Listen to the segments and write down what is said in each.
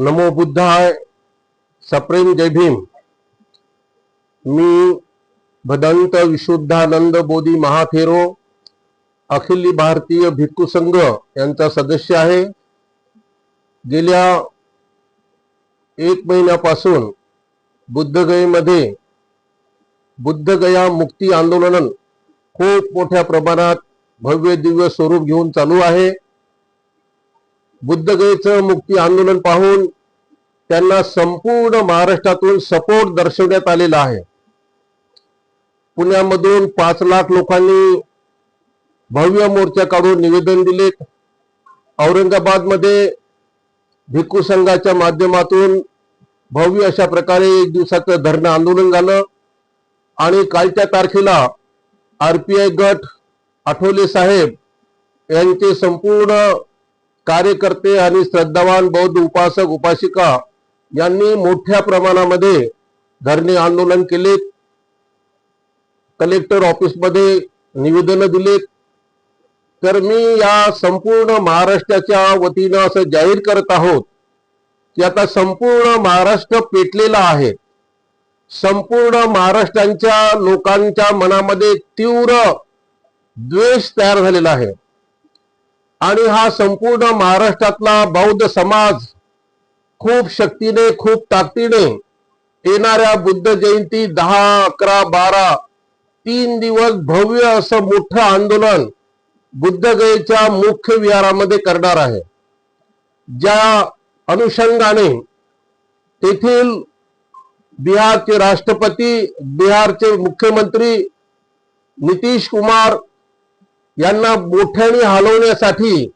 नमो बुद्धाय सप्रेम जय भीम. मी भदंत विशुद्धानंद बोधी महाथेरो अखिल भारतीय भिक्खू संघ यांचा सदस्य आहे. गेल्या एक महिन्यापासून बुद्धगयेमध्ये बुद्धगया मुक्ती आंदोलन खूप मोठ्या प्रमाणात भव्य दिव्य स्वरूप घेऊन चालू आहे. बुद्धगयेचं मुक्ती आंदोलन पाहून त्यांना संपूर्ण महाराष्ट्रातून सपोर्ट दर्शवण्यात आलेला आहे. पुण्यामधून पाच लाख लोकांनी भव्य मोर्चा काढून निवेदन दिलेत औरंगाबादमध्ये भिक्खू संघाच्या माध्यमातून भव्य अशा प्रकारे एक दिवसाचं धरणं आंदोलन झालं. आणि कालच्या तारखेला आरपीआय गट आठवले साहेब यांचे संपूर्ण कार्यकर्ते आणि श्रद्धावान बौद्ध उपासक उपासिका यांनी मोठ्या प्रमाणामध्ये धरणे आंदोलन केले कलेक्टर ऑफिसमध्ये निवेदन दिलेत. तर मी या संपूर्ण महाराष्ट्राच्या वतीनं असं जाहीर करत आहोत की आता संपूर्ण महाराष्ट्र पेटलेला आहे. संपूर्ण महाराष्ट्रांच्या लोकांच्या मनामध्ये तीव्र द्वेष तयार झालेला आहे. आणि हा संपूर्ण महाराष्ट्रातला बौद्ध समाज खूप शक्तीने खूप ताकदीने येणाऱ्या बुद्ध जयंती दहा अकरा बारा तीन दिवस भव्य असं मोठं आंदोलन बुद्धगयेच्या मुख्य विहारामध्ये करणार आहे. ज्या अनुषंगाने तेथील बिहारचे राष्ट्रपती बिहारचे मुख्यमंत्री नितीश कुमार यांना मोठ्याने हलवण्यासाठी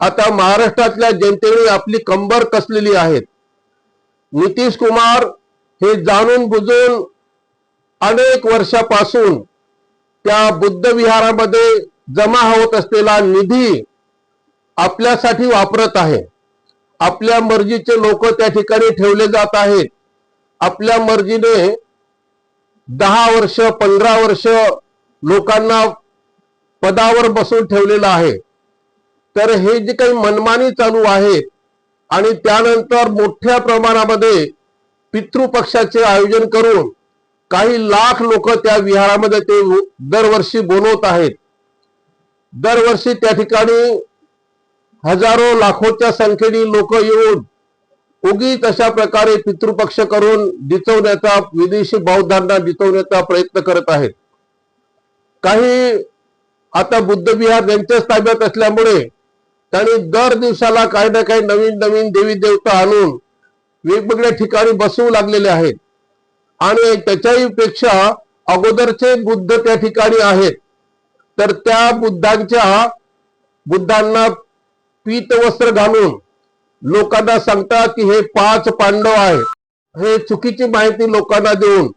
आता महाराष्ट्रातल्या जनतेने आपली कंबर कसलेली आहेत? नितीश कुमार हे जाणून बुजून अनेक वर्षापासून त्या बुद्ध विहारामध्ये जमा होत असलेला निधी आपल्यासाठी वापरत आहे. आपल्या मर्जीचे लोक त्या ठिकाणी ठेवले जात आहेत. आपल्या मर्जीने दहा वर्ष पंधरा वर्ष लोकांना पदावर बसून ठेवलेलं आहे. तर हे जे काही मनमानी चालू आहे आणि त्यानंतर मोठ्या प्रमाणामध्ये पितृपक्षाचे आयोजन करून काही लाख लोक त्या विहारामध्ये ते दरवर्षी बोलवत आहेत. दरवर्षी त्या ठिकाणी हजारो लाखोच्या संख्येने लोक येऊन उगीच अशा प्रकारे पितृपक्ष करून दिचवण्याचा विदेशी बौद्धांना दिचवण्याचा प्रयत्न करत आहेत. काही आता बुद्ध विहार त्यांच्याच ताब्यात असल्यामुळे त्यांनी दर दिवसाला काही ना काही नवीन नवीन देवी देवता आणून वेगवेगळ्या ठिकाणी बसवू लागलेले आहेत. आणि त्याच्याही पेक्षा अगोदरचे बुद्ध त्या ठिकाणी आहेत. तर त्या बुद्धांच्या बुद्धांना पीत वस्त्र घालून लोकांना सांगतात की हे पाच पांडव आहेत. हे चुकीची माहिती लोकांना देऊन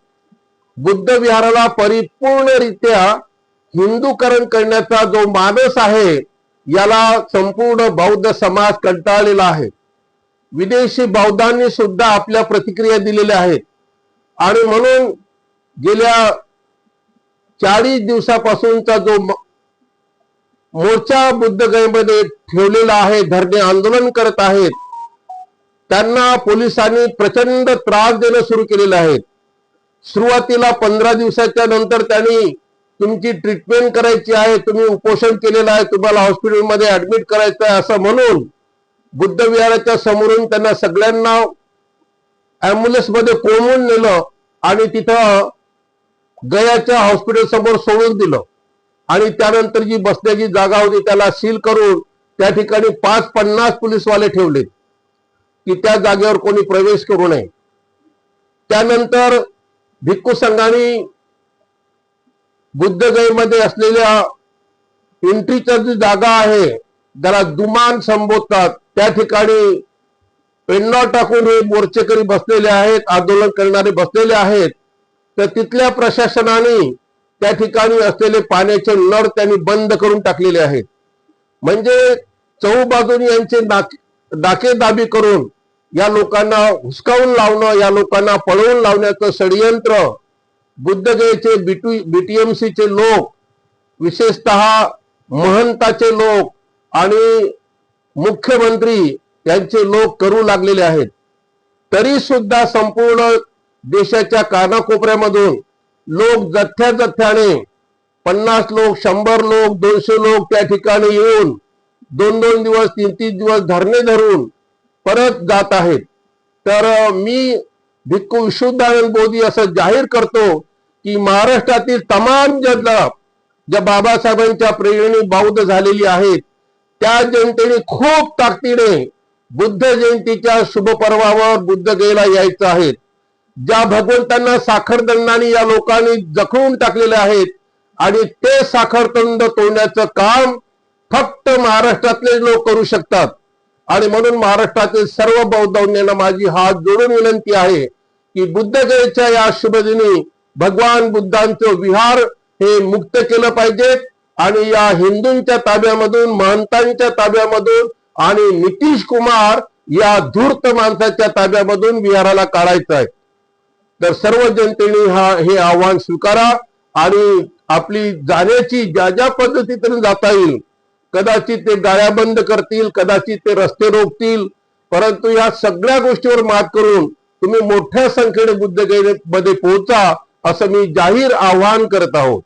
बुद्ध विहाराला परिपूर्णरित्या हिंदूकरण करण्याचा जो मानस आहे याला संपूर्ण बौद्ध समाज कंटाळलेला आहे. विदेशी बौद्धांनी सुद्धा आपल्या प्रतिक्रिया दिलेल्या आहेत. आणि म्हणून गेल्या चाळीस दिवसापासूनचा जो मोर्चा बुद्धगयेमध्ये ठेवलेला आहे धरणे आंदोलन करत आहेत त्यांना पोलिसांनी प्रचंड त्रास देणं सुरू केलेलं आहे. सुरुवातीला पंधरा दिवसाच्या नंतर त्यांनी तुमची ट्रीटमेंट करायची आहे तुम्ही उपोषण केलेलं आहे तुम्हाला हॉस्पिटलमध्ये ऍडमिट करायचं आहे असं म्हणून बुद्ध विहाराच्या समोरून त्यांना सगळ्यांना अँब्युलन्समध्ये कोंबून नेलं आणि तिथं गयाच्या हॉस्पिटल समोर सोडून दिलं. आणि त्यानंतर जी बसण्याची जागा होती त्याला सील करून त्या ठिकाणी पाच पन्नास पोलीसवाले ठेवले की त्या जागेवर कोणी प्रवेश करू नये. त्यानंतर भिक्खू संघाने बुद्धगयेमध्ये असलेल्या एंट्रीच्या जी जागा आहे ज्याला दुमान संबोधतात. त्या ठिकाणी पेन्नॉ टाकून हे मोर्चेकरी बसलेले आहेत आंदोलन करणारे बसलेले आहेत. तर तिथल्या प्रशासनाने त्या ठिकाणी असलेले पाण्याचे नळ त्यांनी बंद करून टाकलेले आहेत. म्हणजे चहूबाजूनी यांचे डाके दाबी करून या लोकांना हुसकावून लावणं या लोकांना पळवून लावण्याचं षडयंत्र बुद्धगयेचे बीटी बीटीएमसीचे लोक विशेषतः महंताचे लोक आणि मुख्यमंत्री यांचे लोक करू लागलेले आहेत. तरी सुद्धा संपूर्ण देशाच्या कानाकोपऱ्यामधून लोक जथ्या जथ्याने पन्नास लोक शंभर लोक दोनशे लोक त्या ठिकाणी येऊन दोन दोन दिवस तीन तीन दिवस धरणे धरून परत जात आहेत. तर मी भिक्खू विश्वनारायण मोदी असं जाहीर करतो की महाराष्ट्रातील तमाम जनता ज्या बाबासाहेबांच्या प्रेरणे बौद्ध झालेली आहेत त्या जनतेने खूप ताकदीने बुद्ध जयंतीच्या शुभ पर्वावर बुद्धगयेला यायचं आहे. ज्या भगवंतांना साखरदंडाने या लोकांनी जखडून टाकलेले आहेत आणि ते साखरतंड तोडण्याचं काम फक्त महाराष्ट्रातले लोक करू शकतात. आणि म्हणून महाराष्ट्रातील सर्व बौद्धांना माझी हात जोडून विनंती आहे की बुद्धगयेच्या या शुभदिनी भगवान बुद्धांचं विहार हे मुक्त केलं पाहिजे आणि या हिंदूंच्या ताब्यामधून महंतांच्या ताब्यामधून आणि नितीश कुमार या धूर्त माणसाच्या ताब्यामधून विहाराला काढायचं आहे. तर सर्व जनतेने हा हे आव्हान स्वीकारा आणि आपली जाण्याची ज्या ज्या पद्धतीतून जाता येईल कदाचित ते गाड्या बंद करतील कदाचित ते रस्ते रोखतील. परंतु या सगळ्या गोष्टीवर मात करून तुम्ही मोठ्या संख्येने बुद्धगयेमध्ये पोहोचा असं मी जाहीर आवाहन करत आहोत.